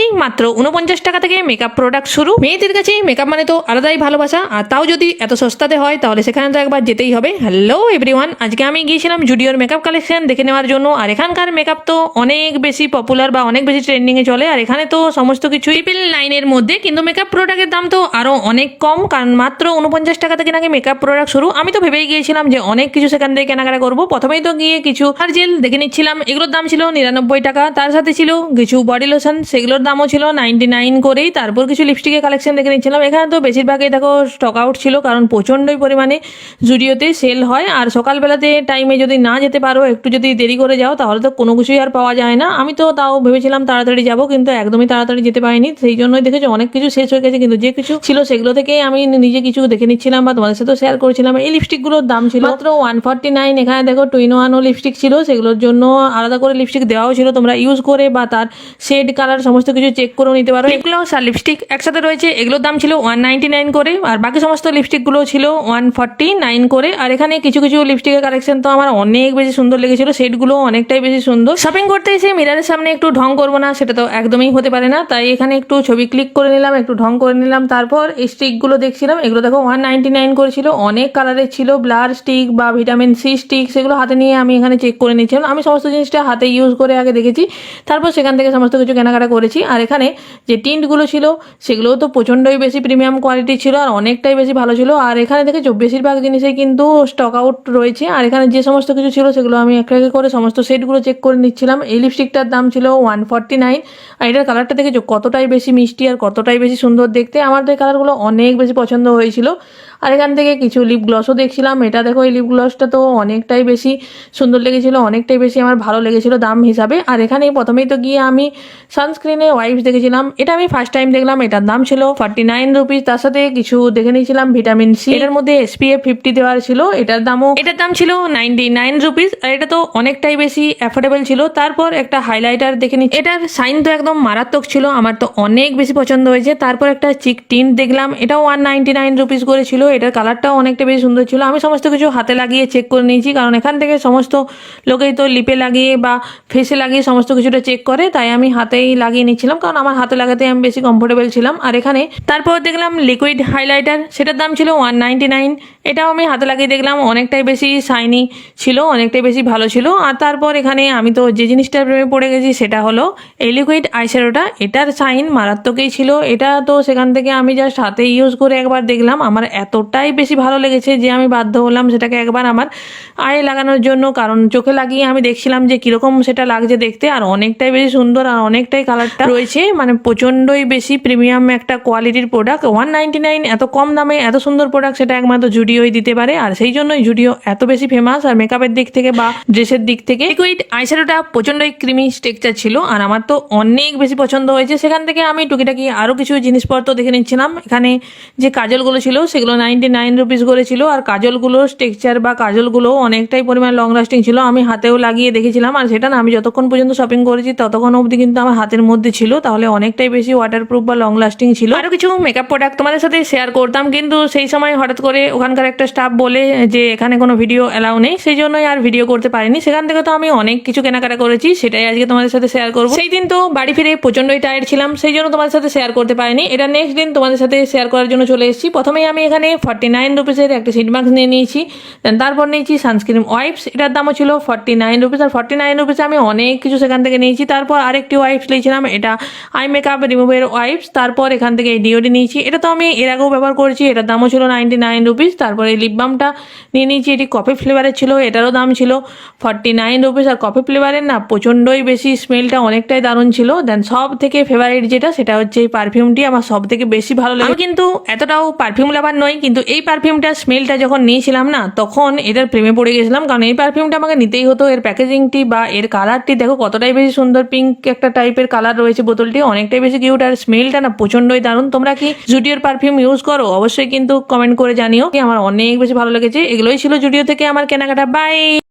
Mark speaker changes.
Speaker 1: দেখি মাত্র উনপঞ্চাশ টাকা থেকে মেকআপ প্রোডাক্ট শুরু। মেয়েদের কাছে মেকআপ মানে তো আলাদাই ভালোবাসা, আর তাও যদি এত সস্তাতে হয়, তাহলে সেখানে তো একবার যেতেই হবে। হ্যালো এভরিওয়ান আজকে আমি গিয়েছিলাম জুডিওর মেকআপ কালেকশন দেখে নেওয়ার জন্য, আর এখানকার মেকআপ তো অনেক বেশি পপুলার বা অনেক বেশি ট্রেন্ডিংয়ে চলে, আর এখানে তো সমস্ত কিছু ট্রিপল লাইনের মধ্যে, কিন্তু মেকআপ প্রোডাক্টের দাম তো আরও অনেক কম, কারণ মাত্র উনপঞ্চাশ টাকা থেকে নাকি মেকআপ প্রোডাক্ট শুরু। আমি তো ভেবেই গিয়েছিলাম যে অনেক কিছু সেখান থেকে কেনাকাটা করব। প্রথমেই তো গিয়ে কিছু আর জেল দেখে নিচ্ছিলাম, এগুলোর দাম ছিল নিরানব্বই টাকা, তার সাথে ছিল কিছু বডি লোশন সেগুলোর দামও ছিল নাইনটি নাইন করেই তারপর কিছু লিপস্টিকের কালেকশন দেখে নিচ্ছিলাম। এখানে তো বেশিরভাগই দেখো স্টক আউট ছিল কারণ প্রচণ্ডই পরিমাণে জুডিওতে সেল হয়। আর সকালবেলাতে টাইমে যদি না যেতে পারো একটু যদি দেরি করে যাও তাহলে তো কোনো কিছুই আর পাওয়া যায় না। আমি তো তাও ভেবেছিলাম তাড়াতাড়ি যাব কিন্তু একদমই তাড়াতাড়ি যেতে পারিনি। সেই জন্যই দেখেছি অনেক কিছু শেষ হয়ে গেছে কিন্তু যে কিছু ছিল সেগুলো থেকে আমি নিজে কিছু দেখে নিচ্ছিলাম বা তোমাদের সাথে শেয়ার করছিলাম। এই লিপস্টিকগুলোর দাম ছিল মাত্র ওয়ান ফর্টি নাইন এখানে দেখো টুইন ওয়ানও লিপস্টিক ছিল সেগুলোর জন্য আলাদা করে লিপস্টিক দেওয়াও ছিল তোমরা ইউজ করে বা তার শেড কালার সমস্ত কিছু চেক করেও নিতে পারো। এগুলো আর লিপস্টিক একসাথে রয়েছে, এগুলোর দাম ছিল ওয়ান করে, আর বাকি সমস্ত লিপস্টিকগুলো ছিল ওয়ান করে। আর এখানে কিছু কিছু লিপস্টিকের কালেকশন তো আমার অনেক বেশি সুন্দর লেগেছিল শেডগুলো অনেকটাই বেশি সুন্দর। শপিং করতে এসে মিরারের সামনে একটু ঢং করব না, সেটা তো একদমই হতে পারে না। তাই এখানে একটু ছবি ক্লিক করে নিলাম, একটু ঢং করে নিলাম। তারপর এই স্টিকগুলো দেখছিলাম, এগুলো দেখো ওয়ান নাইনটি নাইন করেছিল। অনেক কালারের ছিল, ব্লার স্টিক বা ভিটামিন সি স্টিক সেগুলো হাতে নিয়ে আমি এখানে চেক করে নিচ্ছিলাম আমি সমস্ত জিনিসটা হাতে ইউজ করে আগে দেখেছি। তারপর সেখান থেকে সমস্ত কিছু কেনাকাটা করেছি। আর এখানে যে টিন্টগুলো ছিল, সেগুলোও তো প্রচণ্ডই বেশি প্রিমিয়াম কোয়ালিটি ছিল আর অনেকটাই বেশি ভালো ছিল। আর এখানে দেখেছ, বেশিরভাগ জিনিসে কিন্তু স্টক আউট রয়েছে। আর এখানে যে সমস্ত কিছু ছিল, সেগুলো আমি একটা একটা করে সমস্ত সেটগুলো চেক করে নিচ্ছিলাম। এই লিপস্টিকটার দাম ছিল ওয়ান ফর্টি নাইন আর এটার কালারটা দেখেছ, কতটাই বেশি মিষ্টি আর কতটাই বেশি সুন্দর দেখতে। আমার তো এই কালারগুলো অনেক বেশি পছন্দ হয়েছিল। আর এখান থেকে কিছু লিপ গ্লসও দেখছিলাম। এটা দেখো, এই লিপ গ্লসটা তো অনেকটাই বেশি সুন্দর লেগেছিল, অনেকটাই বেশি আমার ভালো লেগেছিল দাম হিসাবে। আর এখানে প্রথমেই তো গিয়ে আমি সানস্ক্রিনে ওয়াইপস দেখেছিলাম। এটা আমি ফার্স্ট টাইম দেখলাম, এটার দাম ছিল ফর্টি নাইন রুপিস তার সাথে কিছু দেখে নিয়েছিলাম ভিটামিন সি এটার মধ্যে এসপিএফ ফিফটি দেওয়ার ছিল, এটার দামও এটার দাম ছিল নাইনটি নাইন রুপিস আর এটা তো অনেকটাই বেশি অ্যাফোর্ডেবল ছিল। তারপর একটা হাইলাইটার দেখে নিচ্ছি। এটার সাইন তো একদম মারাত্মক ছিল, আমার তো অনেক বেশি পছন্দ হয়েছে। তারপর একটা চিক টিন্ট দেখলাম, এটাও ওয়ান নাইনটি নাইন রুপিস করে ছিল। এটার কালারটাও অনেকটা বেশি সুন্দর ছিল। আমি সমস্ত কিছু হাতে লাগিয়ে চেক করে নিয়েছি, কারণ এখান থেকে সমস্ত লোকেই তো লিপে লাগিয়ে বা ফেসে লাগিয়ে সমস্ত কিছুটা চেক করে, তাই আমি হাতেই লাগিয়ে নিচ্ছিলাম, কারণ আমার হাতে লাগাতে আমি বেশি কমফোর্টেবল ছিলাম। আর এখানে তারপর দেখলাম লিকুইড হাইলাইটার সেটার দাম ছিল ওয়ান এটাও আমি হাতে লাগিয়ে দেখলাম, অনেকটাই বেশি শাইনি ছিল, অনেকটাই বেশি ভালো ছিল। আর তারপর এখানে আমি তো যে জিনিসটার প্রেমে পড়ে গেছি, সেটা হলো এই লিকুইড আইশ্যাডোটা এটার শাইন মারাত্মকই ছিল। এটা তো সেখান থেকে আমি জাস্ট হাতে ইউজ করে একবার দেখলাম, আমার এতটাই বেশি ভালো লেগেছে যে আমি বাধ্য হলাম সেটাকে একবার আমার আয়ে লাগানোর জন্য। কারণ চোখে লাগিয়ে আমি দেখছিলাম যে কীরকম সেটা লাগছে দেখতে, আর অনেকটাই বেশি সুন্দর আর অনেকটাই কালারটা রয়েছে। মানে প্রচণ্ডই বেশি প্রিমিয়াম একটা কোয়ালিটির প্রোডাক্ট ওয়ান নাইন এত কম দামে এত সুন্দর প্রোডাক্ট সেটা একমাত্র জুডিওই দিতে পারে। আর সেই জন্যই জুডিও এত বেশি ফেমাস আর মেকআপের দিক থেকে বা ড্রেসের দিক থেকে লিকুইড আইশ্যাডোটা প্রচণ্ডই ক্রিমি স্ট্রেকচার ছিল। আর আমার তো অনেক বেশি পছন্দ হয়েছে। সেখান থেকে আমি টুকিটাকি আরও কিছু জিনিসপত্র দেখে নিচ্ছিলাম। এখানে যে কাজলগুলো ছিল সেগুলো নাইনটি নাইন রুপিস করে ছিল আর কাজলগুলোর স্ট্রেকচার বা কাজলগুলো অনেকটাই পরিমাণ লং লাস্টিং ছিল। আমি হাতেও লাগিয়ে দেখেছিলাম আর সেটা না, আমি যতক্ষণ পর্যন্ত শপিং করেছি ততক্ষণ অবধি কিন্তু আমার হাতের মধ্যে ছিল, তাহলে অনেকটাই বেশি ওয়াটারপ্রুফ বা লং লাস্টিং ছিল। আরও কিছু মেকআপ প্রোডাক্ট তোমাদের সাথে শেয়ার করতাম, কিন্তু সেই সময় হঠাৎ করে ওখানকার একটা স্টাফ বলে যে এখানে কোনো ভিডিও অ্যালাউ নেই, সেই জন্যই আর ভিডিও করতে পারিনি। সেখান থেকে তো আমি অনেক কিছু কেনাকাটা করেছি, সেটাই আজকে তোমাদের সাথে শেয়ার করব। সেই দিন তো বাড়ি ফিরে প্রচণ্ডই টায়ার্ড ছিলাম, সেই জন্য তোমাদের সাথে শেয়ার করতে পারিনি। এটা নেক্সট দিন তোমাদের সাথে শেয়ার করার জন্য চলে এসেছি। প্রথমেই আমি এখানে ফর্টি নাইন রুপিসের একটা সিট মাস্ক নিয়ে নিয়েছি। Then তারপর নিয়েছি সানস্ক্রিন ওয়াইপস এটার দামও ছিল ফর্টি নাইন রুপিস আর ফর্টি নাইন রুপিসে আমি অনেক কিছু সেখান থেকে নিয়েছি। তারপর আরেকটি ওয়াইপস নিয়েছিলাম, এটা আই মেকআপ রিমুভের ওয়াইপস তারপর এখান থেকে এই ডিওডি নিয়েছি। এটা তো আমি এর আগেও ব্যবহার করেছি, এটার দামও ছিল নাইনটি নাইন রুপিস তারপর এই লিপ বামটা নিয়ে নিয়েছি, এটি কফি ফ্লেভারের ছিল, এটারও দাম ছিল ফর্টি নাইন রুপিস আর কফি ফ্লেভারের না, প্রচণ্ডই বেশি স্মেলটা অনেকটাই দারুণ ছিল। দেন সব থেকে ফেভারিট যেটা, সেটা হচ্ছে এই পারফিউমটি আমার সব থেকে বেশি ভালো লাগে কিন্তু এতটাও পারফিউম লাভার নই কিন্তু এই পারফিউমটার স্মেলটা যখন নিয়েছিলাম না, তখন এটার প্রেমে পড়ে গেছিলাম। কারণ এই পারফিউমটা আমাকে নিতেই হতো। এর প্যাকেজিংটি বা এর কালারটি দেখো, কতটাই বেশি সুন্দর পিঙ্ক একটা টাইপের কালার রয়েছে বোতলটি, অনেকটাই বেশি কিউট আর স্মেলটা না প্রচণ্ডই দারুণ। তোমরা কি জুডিওর পারফিউম ইউজ করো? অবশ্যই কিন্তু কমেন্ট করে জানিও। কি আমার অনেক বেশি ভালো লেগেছে। এগুলোই ছিল জুডিও থেকে আমার কেনাকাটা। বাই